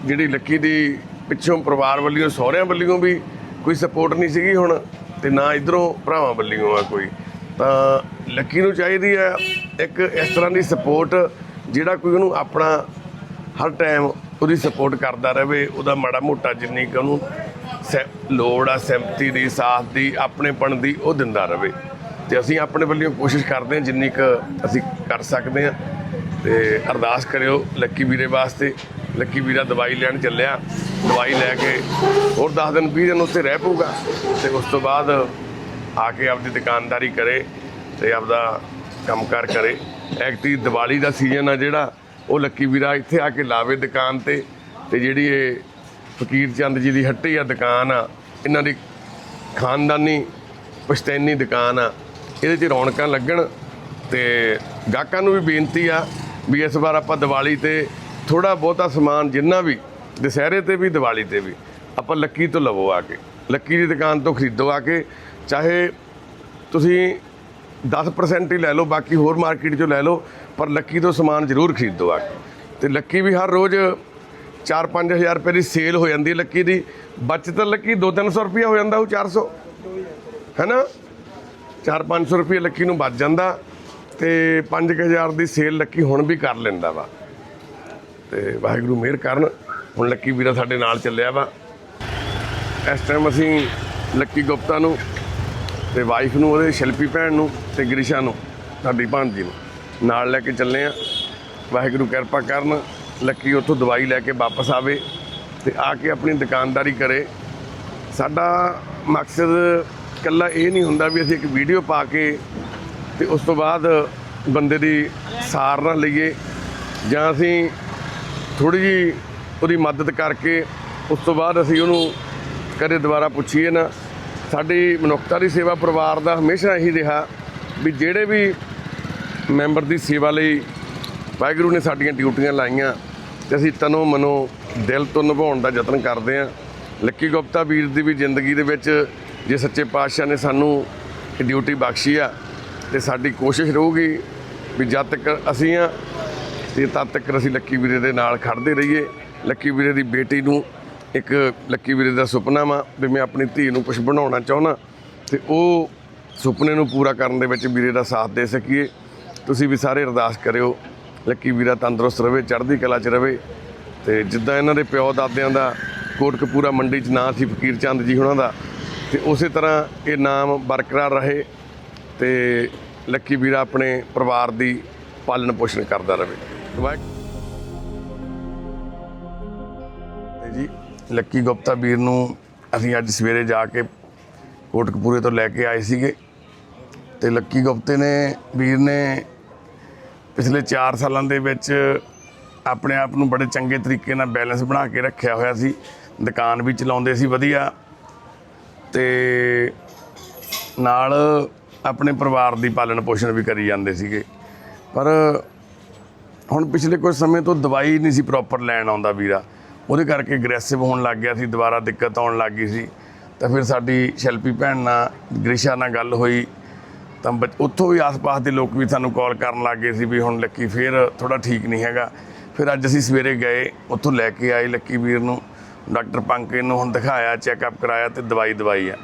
[SPEAKER 1] ਜਿਹੜੀ ਲੱਕੀ ਦੀ ਪਿੱਛੋਂ ਪਰਿਵਾਰ ਵੱਲੋਂ, ਸਹੁਰਿਆਂ ਵੱਲੋਂ ਵੀ ਕੋਈ ਸਪੋਰਟ ਨਹੀਂ ਸੀਗੀ ਹੁਣ, ਤੇ ਨਾ ਇਧਰੋਂ ਭਰਾਵਾਂ ਵੱਲੋਂ ਆ ਕੋਈ। ਤਾਂ ਲੱਕੀ ਨੂੰ ਚਾਹੀਦੀ ਹੈ ਇੱਕ ਇਸ ਤਰ੍ਹਾਂ ਦੀ ਸਪੋਰਟ ਜਿਹੜਾ ਕੋਈ ਉਹਨੂੰ ਆਪਣਾ ਹਰ ਟਾਈਮ ਉਹਦੀ ਸਪੋਰਟ ਕਰਦਾ ਰਹੇ, ਉਹਦਾ ਮਾੜਾ ਮੋਟਾ ਜਿੰਨੀ ਕੁ ਉਹਨੂੰ ਸੈ- ਲੋੜ ਆ, ਸਹਿਮਤੀ ਦੀ, ਸਾਥ ਦੀ, ਆਪਣੇਪਣ ਦੀ, ਉਹ ਦਿੰਦਾ ਰਹੇ। ਤੇ ਅਸੀਂ ਆਪਣੇ ਵੱਲੋਂ ਕੋਸ਼ਿਸ਼ ਕਰਦੇ ਹਾਂ, ਜਿੰਨੀ ਕੁ ਅਸੀਂ ਕਰ ਸਕਦੇ ਹਾਂ। ਤੇ ਅਰਦਾਸ ਕਰਿਓ ਲੱਕੀ ਵੀਰੇ ਵਾਸਤੇ। ਲੱਕੀ ਵੀਰਾ ਦਵਾਈ ਲੈਣ ਚੱਲਿਆ। ਦਵਾਈ ਲੈ ਕੇ ਹੋਰ 10 ਦਿਨ 20 ਦਿਨ ਉੱਥੇ ਰਹਿ ਪਊਗਾ। ਤੇ ਉਸ ਤੋਂ ਬਾਅਦ ਆ ਕੇ ਆਪਦੀ ਦੁਕਾਨਦਾਰੀ ਕਰੇ ਤੇ ਆਪਦਾ ਕੰਮਕਾਰ ਕਰੇ। ਐਕਟੀ ਦੀਵਾਲੀ ਦਾ ਸੀਜ਼ਨ ਆ ਜਿਹੜਾ ਉਹ ਲੱਕੀ ਵੀਰਾ ਇੱਥੇ ਆ ਕੇ ਲਾਵੇ ਦੁਕਾਨ ਤੇ ਤੇ ਜਿਹੜੀ ਇਹ ਫਕੀਰ ਚੰਦ ਜੀ ਦੀ ਹੱਟੀ ਆ ਦੁਕਾਨ ਆ, ਇਹਨਾਂ ਦੀ ਖਾਨਦਾਨੀ ਪਸ਼ਤੈਨੀ ਦੁਕਾਨ ਆ। ਇਹਦੇ 'ਚ ਰੌਣਕਾਂ ਲੱਗਣ ਤੇ ਗਾਹਕਾਂ ਨੂੰ ਵੀ ਬੇਨਤੀ ਆ ਵੀ ਇਸ ਵਾਰ ਆਪਾਂ ਦੀਵਾਲੀ ਤੇ ਥੋੜਾ ਬਹੁਤਾ ਸਮਾਨ ਜਿੰਨਾ ਵੀ, ਦੁਸਹਿਰੇ ਤੇ ਵੀ, ਦੀਵਾਲੀ ਤੇ ਵੀ ਆਪਾਂ ਲੱਕੀ ਤੋਂ ਲਵੋ ਆ ਕੇ। ਲੱਕੀ ਦੀ ਦੁਕਾਨ ਤੋਂ ਖਰੀਦੋ ਆ ਕੇ, ਚਾਹੇ ਤੁਸੀਂ 10% ਹੀ ਲੈ ਲਓ, ਬਾਕੀ ਹੋਰ ਮਾਰਕੀਟ 'ਚੋਂ ਲੈ ਲਓ, ਪਰ ਲੱਕੀ ਤੋਂ ਸਮਾਨ ਜ਼ਰੂਰ ਖਰੀਦੋ ਆ ਕੇ। ਤੇ ਲੱਕੀ ਵੀ ਹਰ ਰੋਜ਼ 4-5000 ਰੁਪਏ ਦੀ ਸੇਲ ਹੋ ਜਾਂਦੀ ਲੱਕੀ ਦੀ। ਬਚਤ ਲੱਕੀ 2-300 ਰੁਪਏ ਹੋ ਜਾਂਦਾ ਉਹ 400 ਹੈਨਾ? 4-500 ਰੁਪਏ ਲੱਕੀ ਨੂੰ ਬਚ ਜਾਂਦਾ ਤੇ 5000 ਦੀ ਸੇਲ ਲੱਕੀ ਹੁਣ ਵੀ ਕਰ ਲੈਂਦਾ ਵਾ। ਤੇ ਵਾਹਿਗੁਰੂ ਮਿਹਰ ਕਰਨ, ਹੁਣ ਲੱਕੀ ਵੀਰਾ ਸਾਡੇ ਨਾਲ ਚੱਲਿਆ ਵਾ। ਇਸ ਟਾਈਮ ਅਸੀਂ ਲੱਕੀ ਗੁਪਤਾ ਨੂੰ ਤੇ ਵਾਈਫ ਨੂੰ, ਉਹਦੇ ਸ਼ਿਲਪੀ ਭੈਣ ਨੂੰ ਤੇ ਗ੍ਰਿਸ਼ਾ ਨੂੰ, ਸਾਡੀ ਭਾਂਜੀ ਨੂੰ। ਨਾਲ ਲੈ ਕੇ ਚੱਲੇ ਆ। ਵਾਹਿਗੁਰੂ ਕਿਰਪਾ ਕਰਨ, ਲੱਕੀ ਉੱਥੋਂ ਦਵਾਈ ਲੈ ਕੇ ਵਾਪਸ ਆਵੇ ਤੇ ਆ ਕੇ ਆਪਣੀ ਦੁਕਾਨਦਾਰੀ ਕਰੇ। ਸਾਡਾ ਮਕਸਦ ਇਕੱਲਾ ਇਹ ਨਹੀਂ ਹੁੰਦਾ ਵੀ ਅਸੀਂ ਇੱਕ ਵੀਡੀਓ ਪਾ ਕੇ ਤੇ ਉਸ ਤੋਂ ਬਾਅਦ ਬੰਦੇ ਦੀ ਸਾਰ ਨਾ ਲਈਏ, ਜਾਂ ਅਸੀਂ ਥੋੜੀ ਜੀ ਉਹਦੀ ਮਦਦ ਕਰਕੇ ਉਸ ਤੋਂ ਬਾਅਦ ਅਸੀਂ ਉਹਨੂੰ ਕਦੇ ਦੁਬਾਰਾ ਪੁੱਛੀਏ ਨਾ। ਸਾਡੀ ਮਨੁੱਖਤਾ ਦੀ ਸੇਵਾ ਪਰਿਵਾਰ ਦਾ ਹਮੇਸ਼ਾ ਇਹੀ ਰਿਹਾ ਵੀ ਜਿਹੜੇ ਵੀ ਮੈਂਬਰ ਦੀ ਸੇਵਾ ਲਈ ਵਾਹਿਗੁਰੂ ਨੇ ਸਾਡੀਆਂ ਡਿਊਟੀਆਂ ਲਾਈਆਂ ਤੇ ਅਸੀਂ ਤਨੋ ਮਨੋ ਦਿਲ ਤੋਂ ਨਿਭਾਉਣ ਦਾ ਯਤਨ ਕਰਦੇ ਹਾਂ। ਲੱਕੀ ਗੁਪਤਾ ਵੀਰ ਦੀ ਵੀ ਜ਼ਿੰਦਗੀ ਦੇ ਵਿੱਚ ਜੇ ਸੱਚੇ ਪਾਤਸ਼ਾਹ ਨੇ ਸਾਨੂੰ ਡਿਊਟੀ ਬਖਸ਼ੀ ਆ ਤੇ ਸਾਡੀ ਕੋਸ਼ਿਸ਼ ਰਹੂਗੀ ਵੀ ਜਦ ਤੱਕ ਅਸੀਂ ਆ, ਤੇ ਤਦ ਤੱਕ ਅਸੀਂ ਲੱਕੀ ਵੀਰੇ ਦੇ ਨਾਲ ਖੜਦੇ ਰਹੀਏ। ਲੱਕੀ ਵੀਰੇ ਦੀ ਬੇਟੀ ਨੂੰ ਇੱਕ ਲੱਕੀ ਵੀਰੇ ਦਾ ਸੁਪਨਾ ਵਾ ਵੀ ਮੈਂ ਆਪਣੀ ਧੀ ਨੂੰ ਕੁਝ ਬਣਾਉਣਾ ਚਾਹੁੰਦਾ ਤੇ ਉਹ ਸੁਪਨੇ ਨੂੰ ਪੂਰਾ ਕਰਨ ਦੇ ਵਿੱਚ ਵੀਰੇ ਦਾ ਸਾਥ ਦੇ ਸਕੀਏ। ਤੁਸੀਂ ਵੀ ਸਾਰੇ ਅਰਦਾਸ ਕਰਿਓ, ਲੱਕੀ ਵੀਰਾ ਤੰਦਰੁਸਤ ਰਵੇ, ਚੜ੍ਹਦੀ ਕਲਾ 'ਚ ਰਵੇ ਤੇ ਜਿੱਦਾਂ ਇਹਨਾਂ ਦੇ ਪਿਓ ਦਾਦਿਆਂ ਦਾ ਕੋਟਕਪੂਰਾ ਮੰਡੀ 'ਚ ਨਾਂ ਸੀ ਫਕੀਰ ਚੰਦ ਜੀ ਉਹਨਾਂ ਦਾ, ਤੇ ਉਸੇ ਤਰ੍ਹਾਂ ਇਹ ਨਾਮ ਬਰਕਰਾਰ ਰਹੇ ਤੇ ਲੱਕੀ ਵੀਰਾ ਆਪਣੇ ਪਰਿਵਾਰ ਦੀ ਪਾਲਣ ਪੋਸ਼ਣ ਕਰਦਾ ਰਹੇ ਵਾਹਿਗੁਰੂ। ਲੱਕੀ ਗੁਪਤਾ ਵੀਰ ਨੂੰ ਅਸੀਂ ਅੱਜ ਸਵੇਰੇ ਜਾ ਕੇ ਕੋਟਕਪੂਰੇ ਤੋਂ ਲੈ ਕੇ ਆਏ ਸੀਗੇ ਤੇ ਲੱਕੀ ਗੁਪਤੇ ਨੇ, ਵੀਰ ਨੇ ਪਿਛਲੇ 4 ਸਾਲਾਂ ਦੇ ਵਿੱਚ ਆਪਣੇ ਆਪ ਨੂੰ ਬੜੇ ਚੰਗੇ ਤਰੀਕੇ ਨਾਲ ਬੈਲੈਂਸ ਬਣਾ ਕੇ ਰੱਖਿਆ ਹੋਇਆ ਸੀ, ਦੁਕਾਨ ਵੀ ਚਲਾਉਂਦੇ ਸੀ ਵਧੀਆ ਤੇ ਨਾਲ ਆਪਣੇ ਪਰਿਵਾਰ ਦੀ ਪਾਲਣ ਪੋਸ਼ਣ ਵੀ ਕਰੀ ਜਾਂਦੇ ਸੀਗੇ। ਪਰ ਹੁਣ ਪਿਛਲੇ ਕੁਝ ਸਮੇਂ ਤੋਂ ਦਵਾਈ ਨਹੀਂ ਸੀ ਪ੍ਰੋਪਰ ਲੈਣ ਆਉਂਦਾ ਵੀਰਾ। ਉਹਦੇ ਕਰਕੇ ਅਗਰੈਸਿਵ ਹੋਣ ਲੱਗ ਗਿਆ ਸੀ, ਦੁਬਾਰਾ ਦਿੱਕਤ ਆਉਣ ਲੱਗ ਗਈ ਸੀ। ਤਾਂ ਫਿਰ ਸਾਡੀ ਸ਼ੈਲਪੀ ਭੈਣ ਨਾਲ, ਗ੍ਰਿਸ਼ਾ ਨਾਲ ਗੱਲ ਹੋਈ। ਤਾਂ ਬੱਚ- ਉੱਥੋਂ ਵੀ ਆਸ-ਪਾਸ ਦੇ ਲੋਕ ਵੀ ਸਾਨੂੰ ਕਾਲ ਕਰਨ ਲੱਗ ਗਏ ਸੀ ਵੀ ਹੁਣ ਲੱਕੀ ਫੇਰ ਥੋੜਾ ਠੀਕ ਨਹੀਂ ਹੈਗਾ। ਫਿਰ ਅੱਜ ਅਸੀਂ ਸਵੇਰੇ ਗਏ, ਉੱਥੋਂ ਲੈ ਕੇ ਆਏ ਲੱਕੀ ਵੀਰ ਨੂੰ। ਡਾਕਟਰ ਪੰਕਜ ਨੂੰ ਹੁਣ ਦਿਖਾਇਆ ਚੈੱਕਅਪ ਕਰਾਇਆ ਤੇ ਦਵਾਈ ਦਵਾਈ ਆ।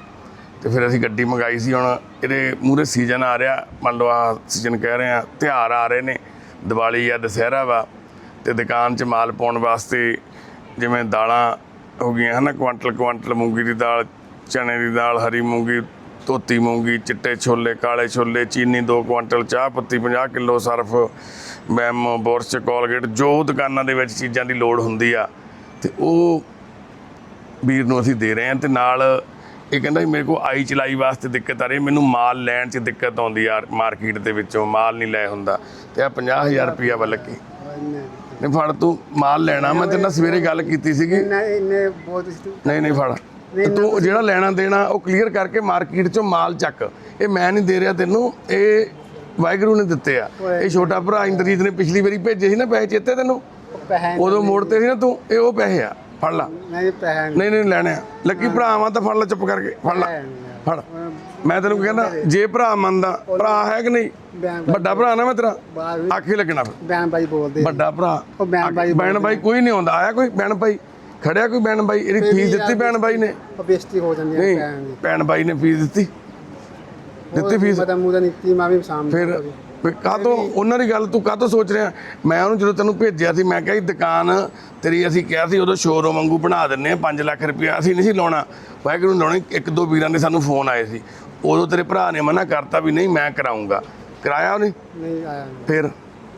[SPEAKER 1] ਤੇ ਫਿਰ ਅਸੀਂ ਗੱਡੀ ਮੰਗਾਈ ਸੀ, ਹੁਣ ਇਹਦੇ ਮੂਰੇ ਸੀਜ਼ਨ ਆ ਰਿਹਾ। ਮੰਨ ਲਓ ਆ ਸੀਜ਼ਨ ਕਹਿ ਰਹੇ ਆ, ਤਿਉਹਾਰ ਆ ਰਹੇ ਨੇ। ਦੀਵਾਲੀ ਆ, ਦੁਸਹਿਰਾ ਵਾ। ਤੇ ਦੁਕਾਨ 'ਚ ਮਾਲ ਪਾਉਣ ਵਾਸਤੇ ਜਿਵੇਂ ਦਾਲਾਂ ਹੋ ਗਈਆਂ, ਹਨਾ, ਕੁਆਂਟਲ ਕੁਆਂਟਲ ਮੂੰਗੀ ਦੀ ਦਾਲ, ਚਨੇ ਦੀ ਦਾਲ, ਹਰੀ ਮੂੰਗੀ, ਧੋਤੀ ਮੂੰਗੀ, ਚਿੱਟੇ ਛੋਲੇ, ਕਾਲੇ ਛੋਲੇ, ਚੀਨੀ 2 ਕੁਆਂਟਲ, ਚਾਹ ਪੱਤੀ 50 ਕਿਲੋ ਸਰਫ, ਮੈਮ, ਬੋਰਸ ਕੋਲਗੇਟ, ਜੋ ਦੁਕਾਨਾਂ ਦੇ ਵਿੱਚ ਚੀਜ਼ਾਂ ਦੀ ਲੋੜ ਹੁੰਦੀ ਆ, ਤੇ ਉਹ ਵੀਰ ਨੂੰ ਅਸੀਂ ਦੇ ਰਹੇ ਹਾਂ, ਤੇ ਨਾਲ ਇਹ ਕਹਿੰਦਾ ਵੀ ਮੇਰੇ ਕੋਲ ਆਈ ਚਲਾਈ ਵਾਸਤੇ ਦਿੱਕਤ ਆ ਰਹੀ ਮੈਨੂੰ ਮਾਲ ਲੈਣ 'ਚ ਦਿੱਕਤ ਆਉਂਦੀ ਆ ਮਾਰਕੀਟ ਦੇ ਵਿੱਚੋਂ, ਮਾਲ ਨਹੀਂ ਲੈ ਹੁੰਦਾ, ਤੇ ਆ 50000 ਰੁਪਿਆ ਵੱਲ ਲੱਕੀ ਨਹੀਂ ਫੜ ਤੂੰ ਮਾਲ ਲੈਣਾ। ਮੈਂ ਤੇਰੇ ਨਾਲ ਸਵੇਰੇ ਗੱਲ ਕੀਤੀ ਸੀਗੀ।
[SPEAKER 2] ਇੰਨਾ ਇੰਨੇ ਬਹੁਤ ਸੀ ਤੂੰ।
[SPEAKER 1] ਨਹੀਂ ਨਹੀਂ ਫੜ। ਤੇ ਤੂੰ ਜਿਹੜਾ ਲੈਣਾ ਦੇਣਾ ਉਹ ਕਲੀਅਰ ਕਰਕੇ ਮਾਰਕੀਟ 'ਚੋਂ ਮਾਲ ਚੱਕ। ਇਹ ਮੈਂ ਨਹੀਂ ਦੇ ਰਿਹਾ ਤੈਨੂੰ ਇਹ ਵਾਹਿਗੁਰੂ ਨੇ ਦਿੱਤੇ ਆ। ਇਹ ਛੋਟਾ ਭਰਾ ਇੰਦਰਜੀਤ ਨੇ ਪਿਛਲੀ ਵਾਰੀ ਭੇਜੇ ਸੀ ਨਾ ਪੈਸੇ ਚੇਤੇ ਤੈਨੂੰ?
[SPEAKER 2] ਪੈਸੇ
[SPEAKER 1] ਉਦੋਂ ਮੋੜਤੇ ਸੀ ਨਾ ਤੂੰ ਇਹ ਉਹ ਪੈਸੇ ਆ। ਫੜ ਲਾ।
[SPEAKER 2] ਨਹੀਂ ਪੈਸੇ
[SPEAKER 1] ਨਹੀਂ। ਨਹੀਂ ਲੈਣੇ ਆ। ਲੱਕੀ ਭਰਾ ਵਾਂ ਤਾਂ ਫੜ ਲੈ ਚੁੱਪ ਕਰਕੇ ਫੜ ਲੈ। ਫੜ। ਮੈਂ ਤੈਨੂੰ ਕਹਿੰਦਾ ਜੇ ਭਰਾ ਮੰਨਦਾ ਭਰਾ ਹੈ ਕਿ ਨਹੀਂ? ਵੱਡਾ ਭਰਾ ਨਾ ਮੈਂ ਤੇਰਾ। ਆਖੀ ਲੱਗਣਾ ਫਿਰ।
[SPEAKER 2] ਬੈਨ ਬਾਈ ਬੋਲਦੇ
[SPEAKER 1] ਵੱਡਾ ਭਰਾ।
[SPEAKER 2] ਬੈਨ ਬਾਈ
[SPEAKER 1] ਬੈਣ ਬਾਈ ਕੋਈ ਨਹੀਂ ਆਉਂਦਾ। ਆਇਆ ਕੋਈ ਬੈਣ ਬਾਈ ਖੜਿਆ ਕੋਈ ਬੈਣ ਬਾਈ ਇਹਦੀ ਫੀਸ ਦਿੱਤੀ ਬੈਣ ਬਾਈ ਨੇ?
[SPEAKER 2] ਬੇਇੱਜ਼ਤੀ ਹੋ ਜਾਂਦੀ ਹੈ
[SPEAKER 1] ਨਹੀਂ ਬੈਣ ਬਾਈ ਨੇ ਫੀਸ ਦਿੱਤੀ। ਦਿੱਤੀ ਫੀਸ?
[SPEAKER 2] ਮਦਮ ਮੁਦਾ ਮੈਂ ਵੀ ਸਾਹਮਣੇ
[SPEAKER 1] ਫਿਰ ਫਿਰ ਕਾਹਤੋਂ ਉਹਨਾਂ ਦੀ ਗੱਲ ਤੂੰ ਕਾਹਤੋਂ ਸੋਚ ਰਿਹਾ? ਮੈਂ ਉਹਨੂੰ ਜਦੋਂ ਤੈਨੂੰ ਭੇਜਿਆ ਸੀ ਮੈਂ ਕਿਹਾ ਜੀ ਦੁਕਾਨ ਤੇਰੀ ਅਸੀਂ ਕਿਹਾ ਸੀ ਉਦੋਂ ਸ਼ੋਰੂਮ ਵਾਂਗੂ ਬਣਾ ਦਿੰਨੇ ਆ 5 ਲੱਖ ਰੁਪਇਆ ਅਸੀਂ ਨਹੀਂ ਸੀ ਲਾਉਣਾ। ਵਾਹਿਗੁਰੂ ਨੂੰ ਲਾਉਣੀ? ਇੱਕ ਦੋ ਵੀਰਾਂ ਦੇ ਸਾਨੂੰ ਫੋਨ ਆਏ ਸੀ। ਉਦੋਂ ਤੇਰੇ ਭਰਾ ਨੇ ਮਨਾ ਕਰਤਾ ਵੀ ਨਹੀਂ ਮੈਂ ਕਰਾਉਂਗਾ ਕਰਾਇਆ ਉਹਨੇ?
[SPEAKER 2] ਨਹੀਂ ਆਇਆ।
[SPEAKER 1] ਫਿਰ?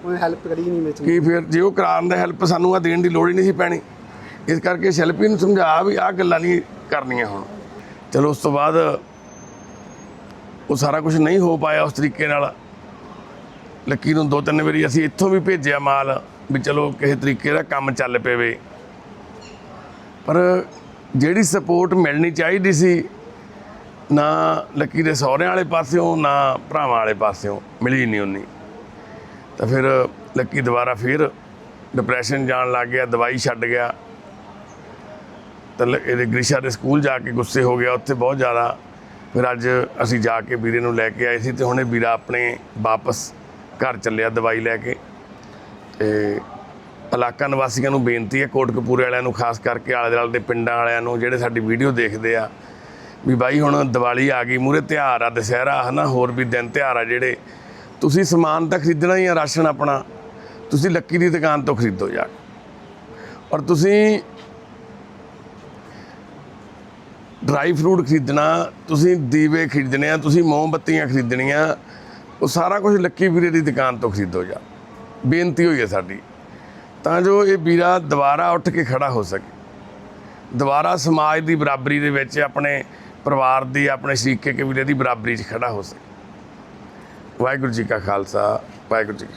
[SPEAKER 2] ਉਹਨੇ ਹੈਲਪ ਕਰੀ ਨਹੀਂ ਵਿੱਚ
[SPEAKER 1] ਕੀ ਫਿਰ? ਜੇ ਉਹ ਕਰਾਉਣ ਦਾ ਹੈਲਪ ਸਾਨੂੰ ਆ ਦੇਣ ਦੀ ਲੋੜ ਹੀ ਨਹੀਂ ਸੀ ਪੈਣੀ। ਇਸ ਕਰਕੇ ਸ਼ਿਲਪੀ ਨੂੰ ਸਮਝਾ ਵੀ ਆਹ ਗੱਲਾਂ ਨਹੀਂ ਕਰਨੀਆਂ ਹੁਣ। ਚਲੋ ਉਸ ਤੋਂ ਬਾਅਦ ਉਹ ਸਾਰਾ ਕੁਝ ਨਹੀਂ ਹੋ ਪਾਇਆ ਉਸ ਤਰੀਕੇ ਨਾਲ। ਲੱਕੀ ਨੂੰ ਦੋ ਤਿੰਨ ਵਾਰੀ ਅਸੀਂ ਇੱਥੋਂ ਵੀ ਭੇਜਿਆ ਮਾਲ ਵੀ ਚਲੋ ਕਿਸੇ ਤਰੀਕੇ ਦਾ ਕੰਮ ਚੱਲ ਪਵੇ। ਪਰ ਜਿਹੜੀ ਸਪੋਰਟ ਮਿਲਣੀ ਚਾਹੀਦੀ ਸੀ, ਨਾ ਲੱਕੀ ਦੇ ਸਹੁਰਿਆਂ ਵਾਲੇ ਪਾਸਿਓਂ, ਨਾ ਭਰਾਵਾਂ ਵਾਲੇ ਪਾਸਿਓਂ ਮਿਲੀ ਨਹੀਂ ਉਨੀ। ਤਾਂ ਫਿਰ ਲੱਕੀ ਦੁਬਾਰਾ ਫਿਰ ਡਿਪਰੈਸ਼ਨ ਜਾਣ ਲੱਗ ਗਿਆ, ਦਵਾਈ ਛੱਡ ਗਿਆ। ਤਾਂ ਲ- ਇਹਦੇ ਗ੍ਰਿਸ਼ਾ ਦੇ ਸਕੂਲ ਜਾ ਕੇ ਗੁੱਸੇ ਹੋ ਗਿਆ ਉੱਥੇ ਬਹੁਤ ਜ਼ਿਆਦਾ। ਫਿਰ ਅੱਜ ਅਸੀਂ ਜਾ ਕੇ ਵੀਰੇ ਨੂੰ ਲੈ ਕੇ ਆਏ ਸੀ ਤੇ ਹੁਣੇ ਵੀਰਾ ਆਪਣੇ ਵਾਪਸ ਘਰ ਚੱਲਿਆ ਦਵਾਈ ਲੈ ਕੇ। ਤੇ ਇਲਾਕਾ ਨਿਵਾਸੀਆਂ ਨੂੰ ਬੇਨਤੀ ਹੈ ਕੋਟਕਪੂਰੇ ਵਾਲਿਆਂ ਨੂੰ, ਖਾਸ ਕਰਕੇ ਆਲੇ ਦੁਆਲੇ ਦੇ ਪਿੰਡਾਂ ਵਾਲਿਆਂ ਨੂੰ, ਜਿਹੜੇ ਸਾਡੀ ਵੀਡੀਓ ਦੇਖਦੇ ਆ, ਵੀ ਬਾਈ ਹੁਣ ਦੀਵਾਲੀ ਆ ਗਈ ਮੂਰੇ ਤਿਉਹਾਰ ਆ, ਦੁਸਹਿਰਾ, ਹਨਾ, ਹੋਰ ਵੀ ਦਿਨ ਤਿਉਹਾਰ ਆ ਜਿਹੜੇ। ਤੁਸੀਂ ਸਮਾਨ ਤਾਂ ਖਰੀਦਣਾ ਹੀ ਆ, ਰਾਸ਼ਨ ਆਪਣਾ। ਤੁਸੀਂ ਲੱਕੀ ਦੀ ਦੁਕਾਨ ਤੋਂ ਖਰੀਦੋ ਜਾ ਔਰ ਤੁਸੀਂ ਡਰਾਈ ਫਰੂਟ ਖਰੀਦਣਾ, ਤੁਸੀਂ ਦੀਵੇ ਖਰੀਦਣੇ ਆ, ਤੁਸੀਂ ਮੋਮਬੱਤੀਆਂ ਖਰੀਦਣੀਆਂ ਉਹ ਸਾਰਾ ਕੁਝ ਲੱਕੀ ਵੀਰੇ ਦੀ ਦੁਕਾਨ ਤੋਂ ਖਰੀਦੋ ਜਾ ਬੇਨਤੀ ਹੋਈ ਹੈ ਸਾਡੀ। ਤਾਂ ਜੋ ਇਹ ਵੀਰਾ ਦੁਬਾਰਾ ਉੱਠ ਕੇ ਖੜਾ ਹੋ ਸਕੇ। ਦੁਬਾਰਾ ਸਮਾਜ ਦੀ ਬਰਾਬਰੀ ਦੇ ਵਿੱਚ ਆਪਣੇ ਪਰਿਵਾਰ ਦੀ, ਆਪਣੇ ਸ਼ਰੀਕੇ ਕਬੀਲੇ ਦੀ ਬਰਾਬਰੀ 'ਚ ਖੜਾ ਹੋ ਸਕੇ। ਵਾਹਿਗੁਰੂ ਜੀ ਕਾ ਖਾਲਸਾ, ਵਾਹਿਗੁਰੂ ਜੀ